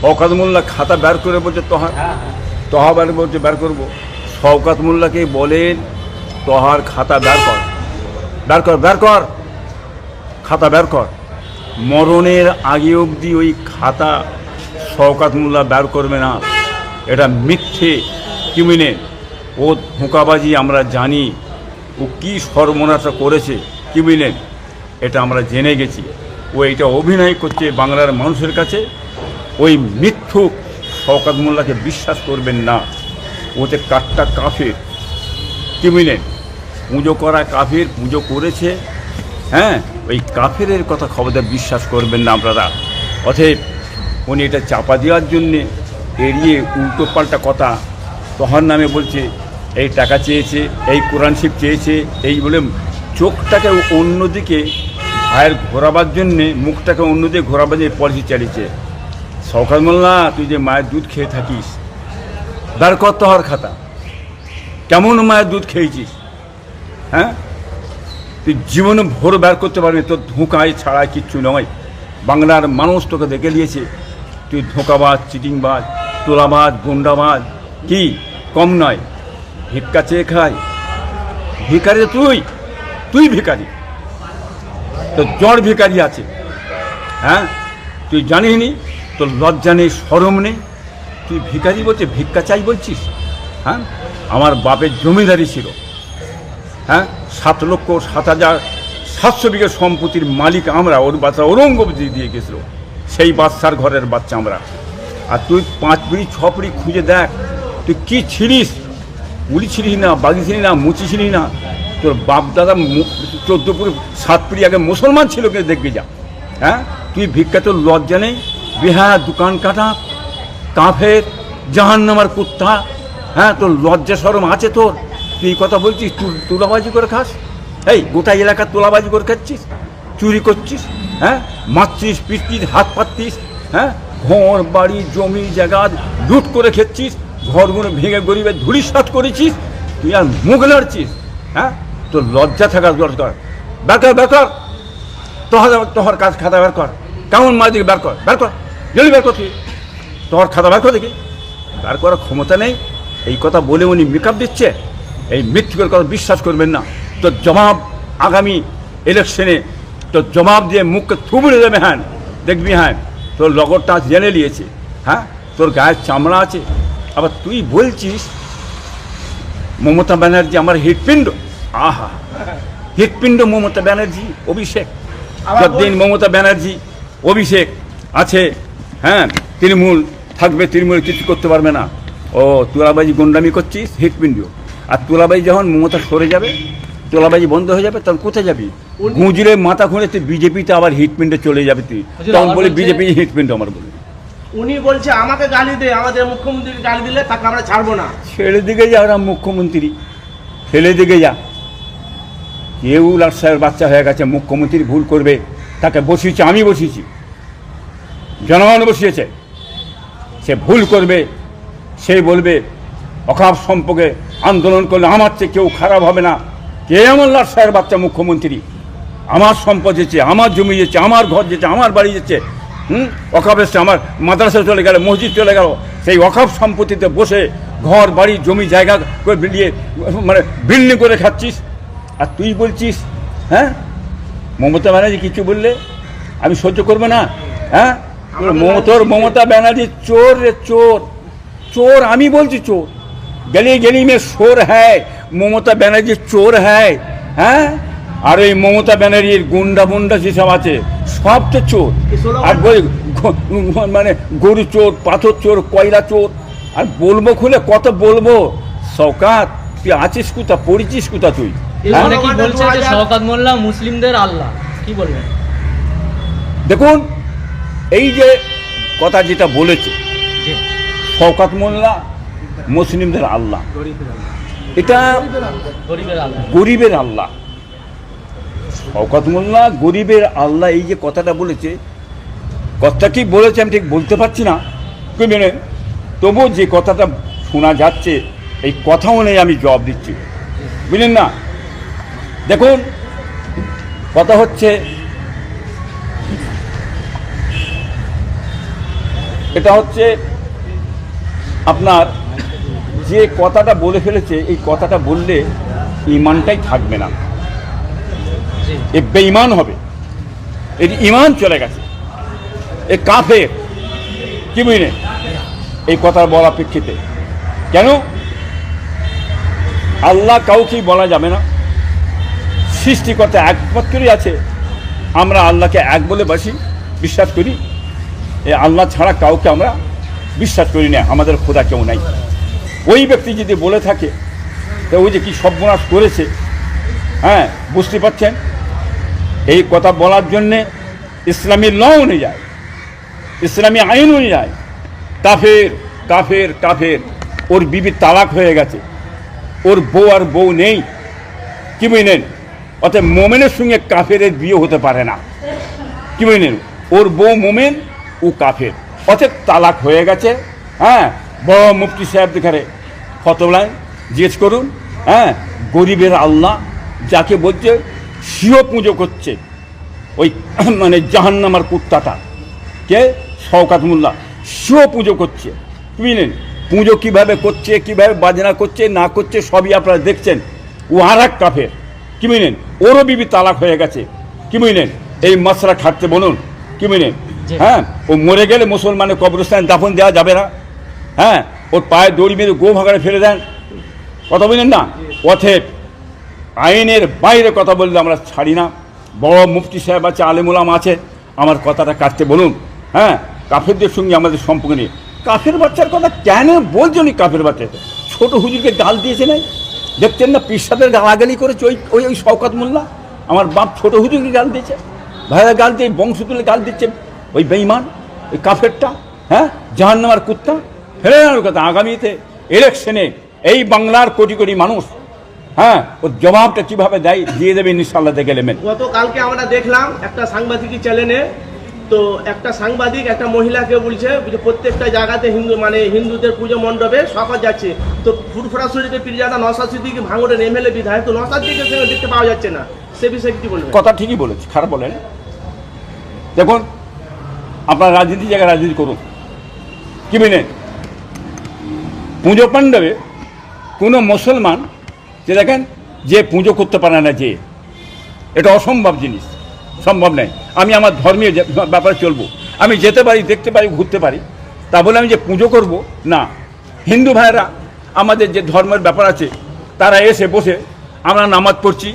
শওকাত মোল্লা খাতা বের করে বলছে তোহার তহা বের বলছে বের করব। শওকাত মোল্লাকে বলেন তোহার খাতা বের কর। বের কর বের কর। খাতা বের কর। মরণের আগে অবধি ওই খাতা শওকাত মোল্লা বের করবে না। এটা মিথ্যে কিমিনে ও ধোঁকাবাজি আমরা জানি। ও কী সর্বনাশা করেছে কিমিনেন এটা আমরা জেনে গেছি। ও এটা অভিনয় করছে বাংলার মানুষের কাছে। ওই মিথ্যুক শওকাত মোল্লাকে বিশ্বাস করবেন না। ওতে কাঠটা কাফের। কিমিনেন পুজো করা কাফের, পুজো করেছে। হ্যাঁ ওই কাফেরের কথা খবরদার বিশ্বাস করবেন না আপনারা। অতএব উনি এটা চাপা দেওয়ার জন্যে এড়িয়ে উল্টো পাল্টা কথা তহার নামে বলছে, এই টাকা চেয়েছে, এই কোরআন শিব চেয়েছে, এই বলে চোখটাকে অন্যদিকে ভাইয়ের ঘোরাবার জন্যে, মুখটাকে অন্যদিকে ঘোরাবার জন্য পলিসি চালিয়েছে। সকাল মোল্লা, তুই যে মায়ের দুধ খেয়ে থাকিস বের কর তোহার খাতা। কেমন মায়ের দুধ খেয়েছিস হ্যাঁ? তুই জীবনে ভোর বের করতে পারবি, তোর ধোঁকায় ছাড়া কিচ্ছু নয়। বাংলার মানুষ তোকে দেখে নিয়েছে, তুই ধোঁকাবাজ, চিটিংবাজ, তোলাবাজ, গুন্ডাবাজ। কি? কম নয়। ভিক্ষা চেয়ে খাই ভিকারি তুই? তুই ভিকারি তোর জ্বর ভিকারি আছে হ্যাঁ? তুই জানিস নি তোর লজ্জা নেই, সরম নেই। তুই ভিকারি বলছে ভিক্ষা চাই বলছিস? হ্যাঁ? আমার বাপের জমিদারি ছিল। হ্যাঁ? সাত লক্ষ সাত হাজার সাতশো বিঘে সম্পত্তির মালিক আমরা, ওর বাচ্চা ঔরঙ্গবতী দিয়ে গেছিল সেই বাচ্চার ঘরের বাচ্চা আমরা। আর তুই পাঁচ পিড়ি, ছ পিড়ি খুঁজে দেখ, তুই কি ছিলিস? উলি ছিলিস না, বাগি ছিলি না, মুচি ছিলি না? তোর বাপ দাদা চোদ্দ চোদ্দপুর সাত পিড়ি আগে মুসলমান ছিল কে দেখবি যা। হ্যাঁ? তুই ভিক্ষা তোর লজ্জা নেই? বিহার দোকান কাটা, কাফের, জাহান্নামার কুত্তা হ্যাঁ তোর লজ্জা সরম আছে তোর? তুই কথা বলছিস তুলাবাজি করে খাস? এই, গোটা এলাকা তোলাবাজি করে খাচ্ছিস? চুরি করছিস? হ্যাঁ মারছিস, পিটছিস, হাত পাতছিস? হ্যাঁ ঘর, বাড়ি, জমি, জায়গা লুট করে খেচ্ছিস? ঘরগুলো ভেঙে গরিবের ধুলিসাত করেছিস? তুই আর মুখ লড়ছিস? হ্যাঁ তোর লজ্জা থাকার দরকার। বেকার বেকার। তোহার তোহার কাজ খাতা বের কর। কেমন মা দিকে বের কর বের কর। জলদি বের কর তুই তোর খাতা বের কর দেখি। বের করার ক্ষমতা নেই। এই কথা বলে উনি মেকআপ দিচ্ছে। এই মৃত্যুকের কথা বিশ্বাস করবেন না। তোর জবাব আগামী ইলেকশনে তোর জবাব দিয়ে মুখকে থুবড়ে দেবে হ্যাঁ। দেখবি হ্যাঁ। তোর লগরটা জেনে নিয়েছে হ্যাঁ। তোর গায়ের চামড়া আছে। আবার তুই বলছিস মমতা ব্যানার্জি আমার হৃৎপিণ্ড। আহা। হৃৎপিণ্ড মমতা ব্যানার্জি অভিষেক। যতদিন মমতা ব্যানার্জি অভিষেক আছে হ্যাঁ তৃণমূল থাকবে তৃণমূল কিছু করতে পারবে না। ও তুলাবাজি গুন্ডামি করছিস? হৃৎপিণ্ড আর তুলাবাজি যখন মমতা সরে যাবে তোলাবাজি বন্ধ হয়ে যাবে তখন কোথায় যাবি? গুঁজরে মাথা খুঁড়ে তুই বিজেপিতে আবার হিটপিন্ডে চলে যাবে তুই। তখন বলি বিজেপি হিটপিন্ড আমার বলি। উনি বলছে আমাকে গালি দে আমাদের মুখ্যমন্ত্রীকে গালি দিলে তাকে আমরা ছাড়বো না। ছেড়ে দিকে যা ওরা মুখ্যমন্ত্রী। ছেলে দিকে যা। কেউ লাটসাহের বাচ্চা হয়ে গেছে মুখ্যমন্ত্রী ভুল করবে। তাকে বসিয়েছি আমি বসিয়েছি। জনগণ বসিয়েছে। সে ভুল করবে, সে বলবে, অকাপ সম্পর্কে আন্দোলন করলে আমার চেয়ে কেউ খারাপ হবে না। কে এমন লাটসাহের বাচ্চা মুখ্যমন্ত্রী? আমার সম্পদ যেছে আমার জমি যেছে আমার ঘর যেছে আমার বাড়ি যেছে হুম? অকাপ এসছে, আমার মাদ্রাসা চলে গেল, মসজিদ চলে গেল। সেই অকাপ সম্পত্তিতে বসে ঘর, বাড়ি, জমি, জায়গা করে বিলিয়ে মানে বিল্ডিং করে খাচ্ছিস? আর তুই বলছিস হ্যাঁ? মমতা ব্যানার্জি কিছু বললে? আমি সহ্য করব না হ্যাঁ? মমতর মমতা ব্যানার্জি চোর রে চোর। চোর আমি বলছি চোর। গলি গলি মে শোর হ্যায় মমতা ব্যানার্জি চোর হ্যায় হ্যাঁ? আর ওই মমতা ব্যানার্জির গুন্ডা মুন্ডা যেসব আছে সব তো চোর। আর গ- মানে গরু চোর পাথর চোর কয়লা চোর আর বলব খুলে কত বলব? সৌকাত তুই আছিস কোথা? পড়েছিস কোথা তুই? হ্যাঁ? অনেকেই বলছে যে 2000 মোল্লা মুসলিমদের আল্লাহ। কি বলবেন? দেখুন এই যে কথা যেটা বলেছে শওকাত মোল্লা মুসলিমদের আল্লাহ। এটা গরিবের আল্লাহ। শওকাত মোল্লা গরিবের আল্লাহ এই যে কথাটা বলেছে কথা কি বলেছে আমি ঠিক বলতে পারছি না মেনে তবু যে কথাটা শোনা যাচ্ছে এই কথা অনুযায়ী আমি জবাব দিচ্ছি। বুঝলেন না? দেখুন কথা হচ্ছে এটা হচ্ছে আপনার যে কথাটা বলে ফেলেছে এই কথাটা বললে ইমানটাই থাকবে না। এ বেঈমান হবে। এর ইমান চলে গেছে। এ কাফের। কি বুঝলেন? এই কথার বলা প্রেক্ষিতে। কেন? আল্লাহ কাউকেই বলা যাবে না। সৃষ্টিকর্তা একমাত্রই আছে। আমরা আল্লাহকে এক বলে বাসি বিশ্বাস করি। এ আল্লাহ ছাড়া কাউকে আমরা বিশ্বাস করি না, আমাদের খোদা কেউ নাই। ওই ব্যক্তি যদি বলে থাকে, তো ওই যে কি সর্বনাশ করেছে হ্যাঁ বুঝতে পারছেন? এই কথা বলার জন্যে ইসলামী ল অনুযায়ী, ইসলামী আইন অনুযায়ী কাফের কাফের কাফের, ওর বিবি তালাক হয়ে গেছে। ওর বউ আর বউ নেই। কি বুঝলেন? অর্থাৎ মোমেনের সঙ্গে কাফেরের বিয়ে হতে পারে না। কি বুঝলেন? ওর বউ মোমেন ও কাফের। অতএব তালাক হয়ে গেছে হ্যাঁ? বড় মুফতি সাহেব দেখারে ফতলায় জিজ্ঞেস করুন হ্যাঁ? গরিবের আল্লাহ যাকে বলছে সিও পুজো করছে ওই মানে জাহান্নামার কুত্তাটা। কে? শওকাত মোল্লা। সিও পুজো করছে। বুঝলেন? পুজো কীভাবে করছে, কীভাবে বাজনা করছে, না করছে, সবই আপনারা দেখছেন। ও আর এক কাফের। কি বুঝলেন? ওরও বিবি তালাক হয়ে গেছে। কি বুঝলেন? এই মশলা খাটতে বলুন। কি বুঝলেন। হ্যাঁ ও মরে গেলে মুসলমানের কবরস্থানে দাফন দেওয়া যাবে না। হ্যাঁ ওর পায়ে দড়ি মেরে গো ভাগাড়ে ফেলে দেন। কথা বললেন না? অথেব আইনের বাইরে কথা বললে আমরা ছাড়ি না। বড় মুফতি সাহেব আছে আলেমুলাম আছে, আমার কথাটা কাটতে বলুন। হ্যাঁ কাফেরদের সঙ্গে আমাদের সম্পর্ক নেই। কাফের বাচ্চার কথা কেন বলছেন কাফের বাচ্চাকে ছোট হুজুরকে গাল দিয়েছে নাই? দেখতেন না পিসাদের গালাগালি করেছে ওই ওই ওই শওকাত মোল্লা? আমার বাপ ছোট হুজুরকে গাল দিয়েছে। ভাইয়া গাল দিয়ে বংশ তুলে গাল দিচ্ছে। ওই বেইমান ওই কাফেরটা হ্যাঁ? জাহান্নামার কুত্তা। ফেলে না ওর কথা। আগামীতে ইলেকশনে এই বাংলার কোটি কোটি মানুষ হ্যাঁ ওর জবাবটা কীভাবে দেয় দিয়ে দেবে ইনশাল্লাহ দেখে নেবেন। গতকালকে আমরা দেখলাম একটা সাংবাদিক চ্যানেলে তো একটা সাংবাদিক একটা মহিলাকে বলছে যে প্রত্যেকটা জায়গাতে হিন্দু মানে হিন্দুদের পুজো মণ্ডপে সকাল যাচ্ছে। তো ফুরফুরা শরীরে পিরিজাদা নসাদ সিদ্দিকি ভাঙড়ের এমএলএ বিধায়ক তো নসাদ দিকে সেখানে দেখতে পাওয়া যাচ্ছে না। সে বিষয়ে কি বলবেন? কথা ঠিকই বলেছে খারাপ বলেন। দেখুন আপনার রাজনীতি জায়গায় রাজনীতি করুন। কি বুঝলেন পুজো পাণ্ডবে কোনো মুসলমান, যে দেখেন, যে পুজো করতে পারে না যে, এটা অসম্ভব জিনিস, সম্ভব নয়। আমি আমার ধর্মীয় ব্যাপারে চলবো, আমি যেতে পারি, দেখতে পারি, ঘুরতে পারি, তা বলে আমি যে পুজো করব, না। হিন্দু ভাইয়েরা, আমাদের যে ধর্মের ব্যাপার আছে, তারা এসে বসে, আমরা নামাজ পড়ছি,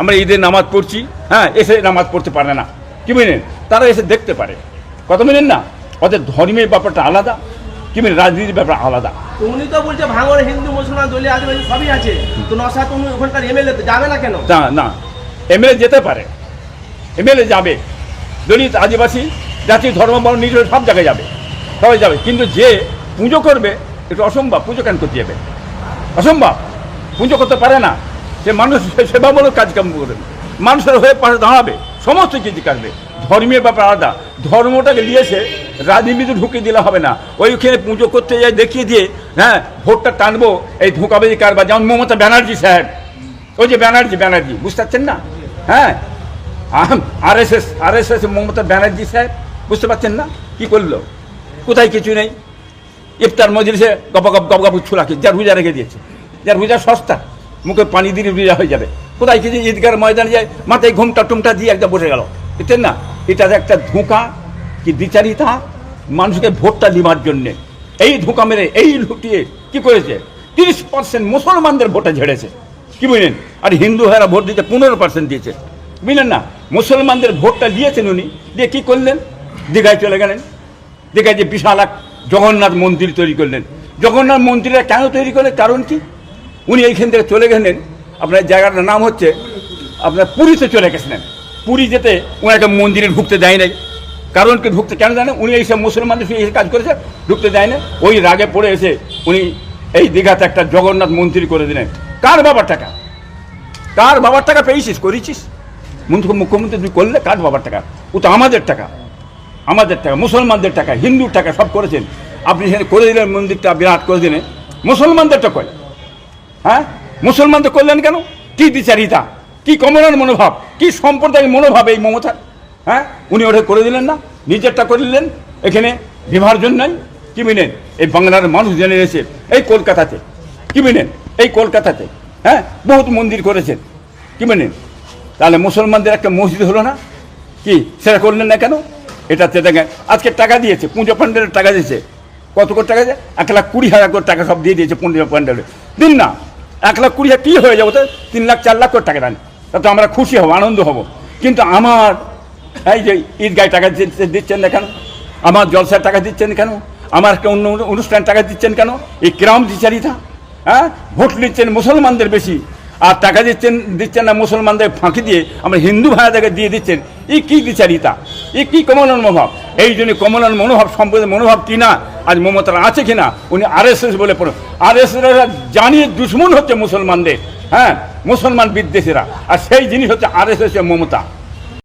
আমরা ঈদের নামাজ পড়ছি হ্যাঁ এসে নামাজ পড়তে পারে না। কি বুঝলেন তারা এসে দেখতে পারে। কথা বলেন না? ওদের ধর্মের ব্যাপারটা আলাদা কি বলেন রাজনীতির ব্যাপার আলাদা। উনি তো বলছে ভাঙড়ে হিন্দু মুসলমান দলীয় আদিবাসী সবই আছে। তো নসাদ উনি ওখানকার এমএলএ তো যাবে না কেন? না না। এমএলএ যেতে পারে। এমএলএ যাবে। দলিত আদিবাসী জাতি ধর্ম বর্ণ নিজের সব জায়গায় যাবে। সবাই যাবে। কিন্তু যে পুজো করবে এটা অসম্ভব পুজো কেন করতে যাবে? অসম্ভব। পুজো করতে পারে না। সে মানুষ সেবামূলক কাজকাম করবে। মানুষের হয়ে পাশে দাঁড়াবে। সমস্ত কিছু কাটবে। ধর্মীয় ব্যাপার আলাদা। ধর্মটাকে নিয়েছে রাজনীতিতে ঢুকে দিলে হবে না। ওইখানে পুজো করতে যাই দেখিয়ে দিয়ে হ্যাঁ ভোটটা টানবো, এই ধোঁকাবাজি কারবার। যেমন মমতা ব্যানার্জি সাহেব ওই যে ব্যানার্জি ব্যানার্জি, বুঝতে পারছেন না? হ্যাঁ? R S S R S S Mamata Banerjee সাহেব বুঝতে পারছেন না? কি করল? কোথায় কিছু নেই? ইফতার মজলিসে গপাগপ গপগপ ছুলাকে, যার রোজা রেখে দিয়েছে। যার রোজা সস্তা, মুখে পানি দিলে রোজা হয়ে যাবে। কোথায় কিছু ঈদগার ময়দানে যায়, মাথায় ঘুমটা টুমটা দিয়ে একদম বসে গেল। বুঝছেন না এটা একটা ধোঁকা কি দ্বিচারিতা? মানুষকে ভোটটা নেবার জন্যে। এই ধোঁকা মেরে, এই লুটিয়ে কি করেছে? তিরিশ পার্সেন্ট মুসলমানদের ভোটে ঝেড়েছে। কি বুঝলেন? আর হিন্দু ভাইরা ভোট দিতে পনেরো পার্সেন্ট দিয়েছে। বুঝলেন না? মুসলমানদের ভোটটা দিয়েছেন উনি। দিয়ে কি করলেন? দীঘায় চলে গেলেন। দীঘায় যে বিশাল এক জগন্নাথ মন্দির তৈরি করলেন। জগন্নাথ মন্দিরটা কেন তৈরি করলেন? কারণ কি? উনি এইখান থেকে চলে গেলেন। আপনার জায়গাটার নাম হচ্ছে, আপনার পুরীতে চলে গেছিলেন। পুরী যেতে উনি একটা মন্দিরে ঢুকতে দেয় নাই। কারণ কি ঢুকতে কেন জানে উনি এইসব মুসলমানদের সঙ্গে এসে কাজ করেছে, ঢুকতে দেয় না ওই রাগে পড়ে এসে উনি এই দীঘাতে একটা জগন্নাথ মন্দির করে দিলেন। কার বাবার টাকা? কার বাবার টাকা পেয়েছিস, করেছিস? মুখ্যমন্ত্রী তুই করলে কার বাবার টাকা? ও তো আমাদের টাকা। আমাদের টাকা, মুসলমানদের টাকা, হিন্দুর টাকা সব করেছেন। আপনি সেখানে করে দিলেন মন্দিরটা, বিরাট করে দিলেন। মুসলমানদেরটা করে হ্যাঁ? মুসলমানদের করলেন কেন? কি বিচারিতা? কি কমনার মনোভাব? কি সম্প্রদায়ের মনোভাব এই মমতার? হ্যাঁ? উনি ওটা করে দিলেন না, নিজেরটা করে দিলেন, এখানে বিভাজন নাই। কি মিনেন? এই বাংলার মানুষ জেনে এসে এই কলকাতাতে। কি মিনেন? এই কলকাতাতে হ্যাঁ? বহুত মন্দির করেছেন। কি মিনেন? তাহলে মুসলমানদের একটা মসজিদ হলো না? কি, সেটা করলেন না কেন? এটাতে দেখেন, আজকে টাকা দিয়েছে, পুজো প্যান্ডেলের টাকা দিয়েছে। কত করে টাকা এক লাখ কুড়ি হাজার করে টাকা সব দিয়ে দিয়েছে পুজো প্যান্ডেলে দিন না। এক লাখ কুড়ি হাজার কী হয়ে যাব তো? তিন লাখ, চার লাখ করে টাকা দেন। তাতে আমরা খুশি হব, আনন্দ হব। কিন্তু আমার এই যে ঈদগায় টাকা দিচ্ছেন না কেন? আমার জলসার টাকা দিচ্ছেন কেন? আমার অন্য অনুষ্ঠান টাকা দিচ্ছেন কেন? এই ক্রাম বিচারিতা হ্যাঁ? ভোট নিচ্ছেন মুসলমানদের বেশি। আর টাকা দিচ্ছেন দিচ্ছেন না মুসলমানদের ফাঁকি দিয়ে আমরা হিন্দু ভাইয়াদেরকে দিয়ে দিচ্ছেন। এই কি বিচারিতা এ কি কমলন মনোভাব এই জন্য কমলার মনোভাব সম্পদের মনোভাব কি না? আজ মমতার আছে কিনা উনি আর এস এস বলে পড়ে আর এস জানিয়ে দুশ্মন হচ্ছে মুসলমানদের হ্যাঁ? মুসলমান বিদ্বেষীরা। আর সেই জিনিস হচ্ছে আর এস এস মমতা।